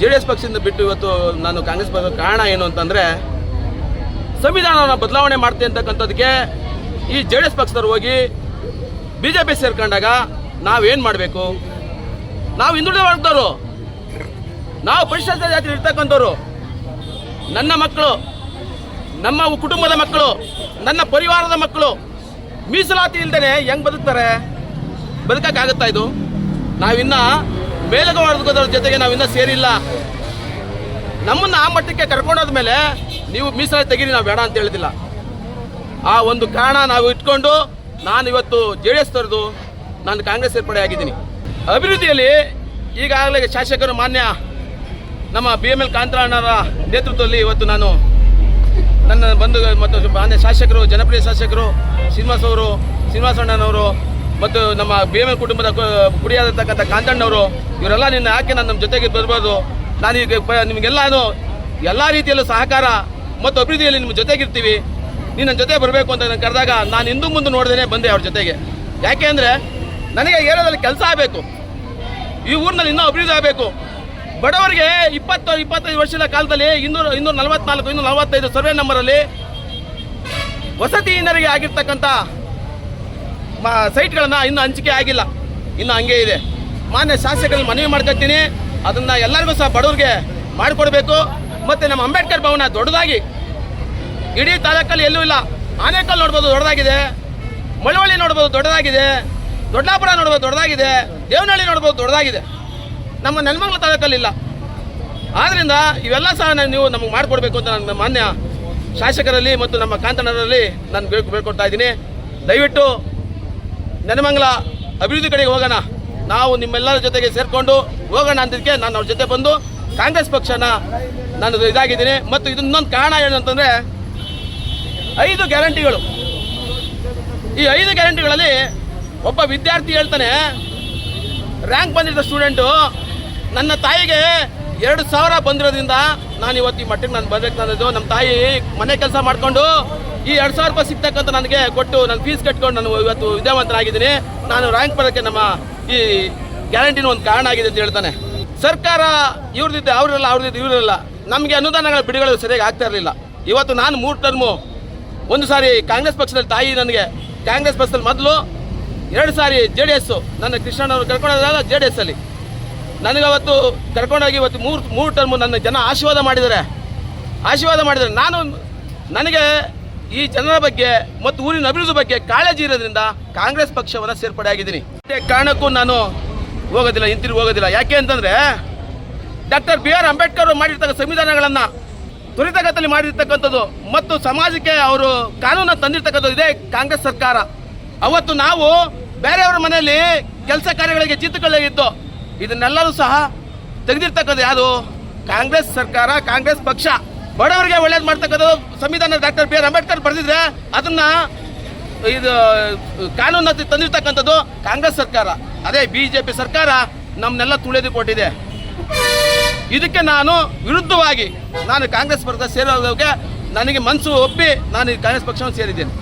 J D S ಪಕ್ಷದಿಂದ ಬಿಟ್ಟು ಇವತ್ತು ನಾನು ಕಾಂಗ್ರೆಸ್ ಪಕ್ಷ ಕಾರಣ ಏನು ಅಂತಂದರೆ, ಸಂವಿಧಾನವನ್ನು ಬದಲಾವಣೆ ಮಾಡ್ತೆ ಅಂತಕ್ಕಂಥದ್ದಕ್ಕೆ ಈ ಜೆ ಡಿ ಎಸ್ ಪಕ್ಷದವ್ರು ಹೋಗಿ ಬಿ ಜೆ ಪಿ ಸೇರ್ಕೊಂಡಾಗ ನಾವೇನು ಮಾಡಬೇಕು? ನಾವು ಹಿಂದುಳಿದ ವರ್ಗದವರು. ನಾವು ಪರಿಶಿಷ್ಟ ಜಾತಿ ಇರ್ತಕ್ಕಂಥವ್ರು. ನನ್ನ ಮಕ್ಕಳು, ನಮ್ಮ ಕುಟುಂಬದ ಮಕ್ಕಳು, ನನ್ನ ಪರಿವಾರದ ಮಕ್ಕಳು, ಮೀಸಲಾತಿ ಇಲ್ದೇ ಹೆಂಗೆ ಬದುಕ್ತಾರೆ? ಬದುಕಕ್ಕಾಗುತ್ತಾ ಇದು? ನಾವಿನ್ನ ಮೇಲುವರ್ಗದವ್ರ ಜೊತೆಗೆ ನಾವಿನ್ನ ಸೇರಿಲ್ಲ. ನಮ್ಮನ್ನ ಆ ಮಟ್ಟಕ್ಕೆ ಕರ್ಕೊಂಡೋದ ಮೇಲೆ ನೀವು ಮೀಸಲಾತಿ ತೆಗೀರಿ, ನಾವು ಬೇಡ ಅಂತ ಹೇಳಿದಿಲ್ಲ. ಆ ಒಂದು ಕಾರಣ ನಾವು ಇಟ್ಕೊಂಡು ನಾನು ಇವತ್ತು ಜೆ ಡಿ ಎಸ್ ತೊರೆದು ನಾನು ಕಾಂಗ್ರೆಸ್ ಸೇರ್ಪಡೆ ಆಗಿದ್ದೀನಿ. ಅಭಿವೃದ್ಧಿಯಲ್ಲಿ ಈಗಾಗಲೇ ಶಾಸಕರು ಮಾನ್ಯ ನಮ್ಮ ಬಿ ಎಂ ಎಲ್ ಕಾಂತರಾಣರ ನೇತೃತ್ವದಲ್ಲಿ ಇವತ್ತು ನಾನು ನನ್ನ ಬಂಧು ಮತ್ತು ಮಾನ್ಯ ಶಾಸಕರು, ಜನಪ್ರಿಯ ಶಾಸಕರು ಶ್ರೀನಿವಾಸ್ ಅವರು, ಶ್ರೀನಿವಾಸಣ್ಣನವರು ಮತ್ತು ನಮ್ಮ ಬಿ ಕುಟುಂಬದ ಗುಡಿಯಾಗಿರ್ತಕ್ಕಂಥ ಕಾಂತಣ್ಣವರು ಇವರೆಲ್ಲ ನಿನ್ನ ಯಾಕೆ ನಾನು ನಮ್ಮ ಜೊತೆಗೆ ಬರ್ಬೋದು ನಾನು ಈಗ ನಿಮಗೆಲ್ಲಾನು ಎಲ್ಲ ರೀತಿಯಲ್ಲೂ ಸಹಕಾರ ಮತ್ತು ಅಭಿವೃದ್ಧಿಯಲ್ಲಿ ನಿಮ್ಮ ಜೊತೆಗಿರ್ತೀವಿ ನೀನು ನನ್ನ ಜೊತೆ ಬರಬೇಕು ಅಂತ ನಾನು ಕರೆದಾಗ ನಾನು ಹಿಂದೂ ಮುಂದೆ ನೋಡ್ದೇ ಬಂದೆ ಅವ್ರ ಜೊತೆಗೆ. ಯಾಕೆ ಅಂದರೆ ನನಗೆ ಏರಿಯಾದಲ್ಲಿ ಕೆಲಸ ಆಗಬೇಕು. ಈ ಊರಿನಲ್ಲಿ ಇನ್ನೂ ಅಭಿವೃದ್ಧಿ ಆಗಬೇಕು. ಬಡವರಿಗೆ ಇಪ್ಪತ್ತು, ಇಪ್ಪತ್ತೈದು ವರ್ಷದ ಕಾಲದಲ್ಲಿ ಇನ್ನೂರ ಇನ್ನೂರ ನಲವತ್ನಾಲ್ಕು, ಇನ್ನೂರ ನಲವತ್ತೈದು ಸರ್ವೆ ನಂಬರಲ್ಲಿ ವಸತಿಹೀನರಿಗೆ ಆಗಿರ್ತಕ್ಕಂಥ ಮ- ಸೈಟ್ಗಳನ್ನ ಇನ್ನೂ ಹಂಚಿಕೆ ಆಗಿಲ್ಲ. ಇನ್ನು ಹಂಗೆ ಇದೆ. ಮಾನ್ಯ ಶಾಸಕರಲ್ಲಿ ಮನವಿ ಮಾಡ್ಕೊತೀನಿ. ಅದನ್ನ ಎಲ್ಲರಿಗೂ ಸಹ ಬಡವರಿಗೆ ಮಾಡಿಕೊಡ್ಬೇಕು. ಮತ್ತೆ ನಮ್ಮ ಅಂಬೇಡ್ಕರ್ ಭವನ ದೊಡ್ಡದಾಗಿ ಇಡೀ ತಾಲೂಕಲ್ಲಿ ಎಲ್ಲೂ ಇಲ್ಲ. ಆನೇಕಲ್ ನೋಡ್ಬೋದು ದೊಡ್ಡದಾಗಿದೆ. ಮಳವಳ್ಳಿ ನೋಡ್ಬೋದು ದೊಡ್ಡದಾಗಿದೆ. ದೊಡ್ಡಾಪುರ ನೋಡ್ಬೋದು ದೊಡ್ಡದಾಗಿದೆ. ದೇವನಹಳ್ಳಿ ನೋಡ್ಬೋದು ದೊಡ್ಡದಾಗಿದೆ. ನಮ್ಮ ನೆಲಮಂಗಲ ತಾಲೂಕಲ್ಲಿ ಇಲ್ಲ. ಆದ್ರಿಂದ ಇವೆಲ್ಲ ಸಹ ನೀವು ನಮಗೆ ಮಾಡಿಕೊಡ್ಬೇಕು ಅಂತ ನನ್ನ ಮಾನ್ಯ ಶಾಸಕರಲ್ಲಿ ಮತ್ತು ನಮ್ಮ ಕಾಂತಣ್ಣರಲ್ಲಿ ನಾನು ಬೇಡ್ಕೊಡ್ತಾ ಇದ್ದೀನಿ. ದಯವಿಟ್ಟು ನೆನಮಂಗಲ ಅಭಿವೃದ್ಧಿ ಕಡೆಗೆ ಹೋಗೋಣ. ನಾವು ನಿಮ್ಮೆಲ್ಲರ ಜೊತೆಗೆ ಸೇರಿಕೊಂಡು ಹೋಗೋಣ ಅಂತಿದ್ದಕ್ಕೆ ನಾನು ಅವ್ರ ಜೊತೆ ಬಂದು ಕಾಂಗ್ರೆಸ್ ಪಕ್ಷನ ನಾನು ಇದಾಗಿದ್ದೀನಿ. ಮತ್ತು ಇದು ಇನ್ನೊಂದು ಕಾರಣ ಏನಂತಂದರೆ ಐದು ಗ್ಯಾರಂಟಿಗಳು. ಈ ಐದು ಗ್ಯಾರಂಟಿಗಳಲ್ಲಿ ಒಬ್ಬ ವಿದ್ಯಾರ್ಥಿ ಹೇಳ್ತಾನೆ, ರ್ಯಾಂಕ್ ಬಂದಿದ್ದ ಸ್ಟೂಡೆಂಟು, ನನ್ನ ತಾಯಿಗೆ ಎರಡು ಸಾವಿರ ಬಂದಿರೋದ್ರಿಂದ ನಾನು ಇವತ್ತು ಈ ಮಟ್ಟಿಗೆ ನಾನು ಬರಬೇಕು ಅನ್ನೋದು ನಮ್ಮ ತಾಯಿ ಮನೆ ಕೆಲಸ ಮಾಡಿಕೊಂಡು ಈ ಎರಡು ಸಾವಿರ ರೂಪಾಯಿ ಸಿಗ್ತಕ್ಕಂಥ ನನಗೆ ಕೊಟ್ಟು ನನ್ನ ಫೀಸ್ ಕಟ್ಕೊಂಡು ನಾನು ಇವತ್ತು ವಿದ್ಯಾವಂತನಾಗಿದ್ದೀನಿ ನಾನು ರ್ಯಾಂಕ್ ಬರೋಕ್ಕೆ ನಮ್ಮ ಈ ಗ್ಯಾರಂಟಿನ ಒಂದು ಕಾರಣ ಆಗಿದೆ ಅಂತ ಹೇಳ್ತಾನೆ. ಸರ್ಕಾರ ಇವ್ರದಿದ್ದೆ ಅವ್ರಲ್ಲ ಅವ್ರದಿದ್ದು ಇವರಿಲ್ಲ. ನಮಗೆ ಅನುದಾನಗಳ ಬಿಡುಗಡೆ ಸರಿಯಾಗಿ ಆಗ್ತಾ ಇರಲಿಲ್ಲ. ಇವತ್ತು ನಾನು ಮೂರು ಟರ್ಮು ಒಂದು ಸಾರಿ ಕಾಂಗ್ರೆಸ್ ಪಕ್ಷದಲ್ಲಿ ತಾಯಿ ನನಗೆ, ಕಾಂಗ್ರೆಸ್ ಪಕ್ಷದಲ್ಲಿ ಮೊದಲು, ಎರಡು ಸಾರಿ ಜೆ ಡಿ ಎಸ್ಸು ನನ್ನ ಕೃಷ್ಣನವರು ಕರ್ಕೊಂಡೋದಲ್ಲ ಜೆ ಡಿ ಎಸ್ ಅಲ್ಲಿ. ನನಗೆ ಅವತ್ತು ಕರ್ಕೊಂಡೋಗಿ ಇವತ್ತು ಮೂರು ಮೂರು ಟರ್ಮು ನನ್ನ ಜನ ಆಶೀರ್ವಾದ ಮಾಡಿದ್ದಾರೆ. ಆಶೀರ್ವಾದ ಮಾಡಿದರೆ ನಾನು ನನಗೆ ಈ ಜನರ ಬಗ್ಗೆ ಮತ್ತು ಊರಿನ ಅಭಿವೃದ್ಧಿ ಬಗ್ಗೆ ಕಾಳಜಿ ಇರೋದ್ರಿಂದ ಕಾಂಗ್ರೆಸ್ ಪಕ್ಷವನ್ನು ಸೇರ್ಪಡೆ ಆಗಿದ್ದೀನಿ. ಕಾರಣಕ್ಕೂ ನಾನು ಹೋಗೋದಿಲ್ಲ, ಹಿಂತಿರುಗಿ ಹೋಗೋದಿಲ್ಲ. ಯಾಕೆ ಅಂತಂದರೆ ಡಾಕ್ಟರ್ ಬಿ ಆರ್ ಅಂಬೇಡ್ಕರ್ ಅವರು ಮಾಡಿರ್ತಕ್ಕ ಸಂವಿಧಾನಗಳನ್ನು ತ್ವರಿತಗತಿಯಲ್ಲಿ ಮಾಡಿರ್ತಕ್ಕಂಥದ್ದು ಮತ್ತು ಸಮಾಜಕ್ಕೆ ಅವರು ಕಾನೂನು ತಂದಿರ್ತಕ್ಕಂಥದ್ದು ಇದೇ ಕಾಂಗ್ರೆಸ್ ಸರ್ಕಾರ. ಅವತ್ತು ನಾವು ಬೇರೆಯವರ ಮನೆಯಲ್ಲಿ ಕೆಲಸ ಕಾರ್ಯಗಳಿಗೆ ಜಿತ್ತುಕೊಳ್ಳಾಗಿತ್ತು ಇದನ್ನೆಲ್ಲರೂ ಸಹ ತೆಗೆದಿರ್ತಕ್ಕಂಥದ್ದು ಯಾವುದು? ಕಾಂಗ್ರೆಸ್ ಸರ್ಕಾರ, ಕಾಂಗ್ರೆಸ್ ಪಕ್ಷ. ಬಡವರಿಗೆ ಒಳ್ಳೇದು ಮಾಡ್ತಕ್ಕಂಥದ್ದು ಸಂವಿಧಾನ ಡಾಕ್ಟರ್ ಬಿ ಆರ್ ಅಂಬೇಡ್ಕರ್ ಬರೆದಿದ್ರೆ ಅದನ್ನ ಇದು ಕಾನೂನು ತಂದಿರ್ತಕ್ಕಂಥದ್ದು ಕಾಂಗ್ರೆಸ್ ಸರ್ಕಾರ. ಅದೇ ಬಿಜೆಪಿ ಸರ್ಕಾರ ನಮ್ಮನ್ನೆಲ್ಲ ತುಳಿದು ಕೊಟ್ಟಿದೆ ಇದಕ್ಕೆ ನಾನು ವಿರುದ್ಧವಾಗಿ ನಾನು ಕಾಂಗ್ರೆಸ್ ಪಕ್ಷ ಸೇರೋದಕ್ಕೆ ನನಗೆ ಮನಸ್ಸು ಒಪ್ಪಿ ನಾನು ಕಾಂಗ್ರೆಸ್ ಪಕ್ಷವನ್ನು ಸೇರಿದ್ದೇನೆ.